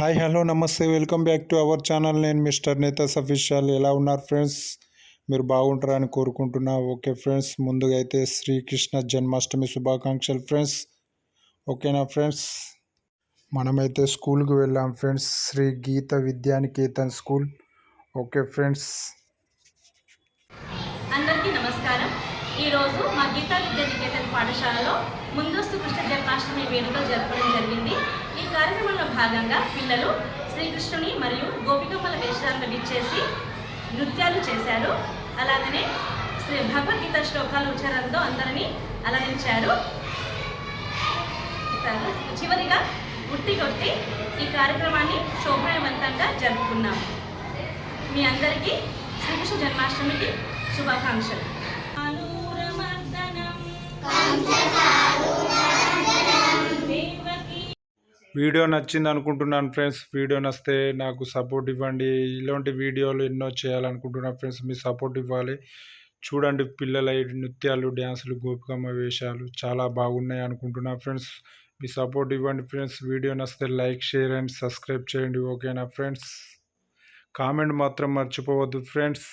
Hi hello నమస్తే. Welcome back to our channel నేను mister నేత సఫిషాల్ ఎలా ఉన్నారు ఫ్రెండ్స్ మీరు బాగుంటారని కోరుకుంటున్నా. ఓకే ఫ్రెండ్స్ ముందుగా అయితే శ్రీకృష్ణ జన్మాష్టమి శుభాకాంక్షలు ఫ్రెండ్స్ ఓకేనా ఫ్రెండ్స్ మనమైతే స్కూల్కి వెళ్ళాం friends Sri Geetha Vidyaniketan school okay friends అందరికీ నమస్కారం. ఈరోజు మా గీతా విద్యానికేతన్ పాఠశాలలో ముందస్తు కృష్ణ జన్మాష్టమి వేడుకలు జరపడం జరిగింది. కార్యక్రమంలో భాగంగా పిల్లలు శ్రీకృష్ణుని మరియు గోపికమ్మల వేషాలను విచ్చేసి నృత్యాలు చేశారు. అలాగనే శ్రీ భగవద్గీత శ్లోకాలు ఉచ్చారంతో అందరినీ అలరించారు చివరిగా ఉట్టి కొట్టి ఈ కార్యక్రమాన్ని శోభాయవంతంగా జరుపుకున్నాం. మీ అందరికీ శ్రీకృష్ణ జన్మాష్టమికి శుభాకాంక్షలు. వీడియో నచ్చింది అనుకుంటున్నాను ఫ్రెండ్స్. వీడియో నచ్చితే నాకు సపోర్ట్ ఇవ్వండి. ఇలాంటి వీడియోలు ఎన్నో చేయాలనుకుంటున్నాను ఫ్రెండ్స్. మీ సపోర్ట్ ఇవ్వాలి. చూడండి పిల్లల నృత్యాలు డ్యాన్సులు గోపికమ్మ వేషాలు చాలా బాగున్నాయి అనుకుంటున్నా ఫ్రెండ్స్. మీ సపోర్ట్ ఇవ్వండి ఫ్రెండ్స్. వీడియో నచ్చితే లైక్ షేర్ అండ్ సబ్స్క్రైబ్ చేయండి. ఓకేనా ఫ్రెండ్స్? కామెంట్ మాత్రం మర్చిపోవద్దు ఫ్రెండ్స్.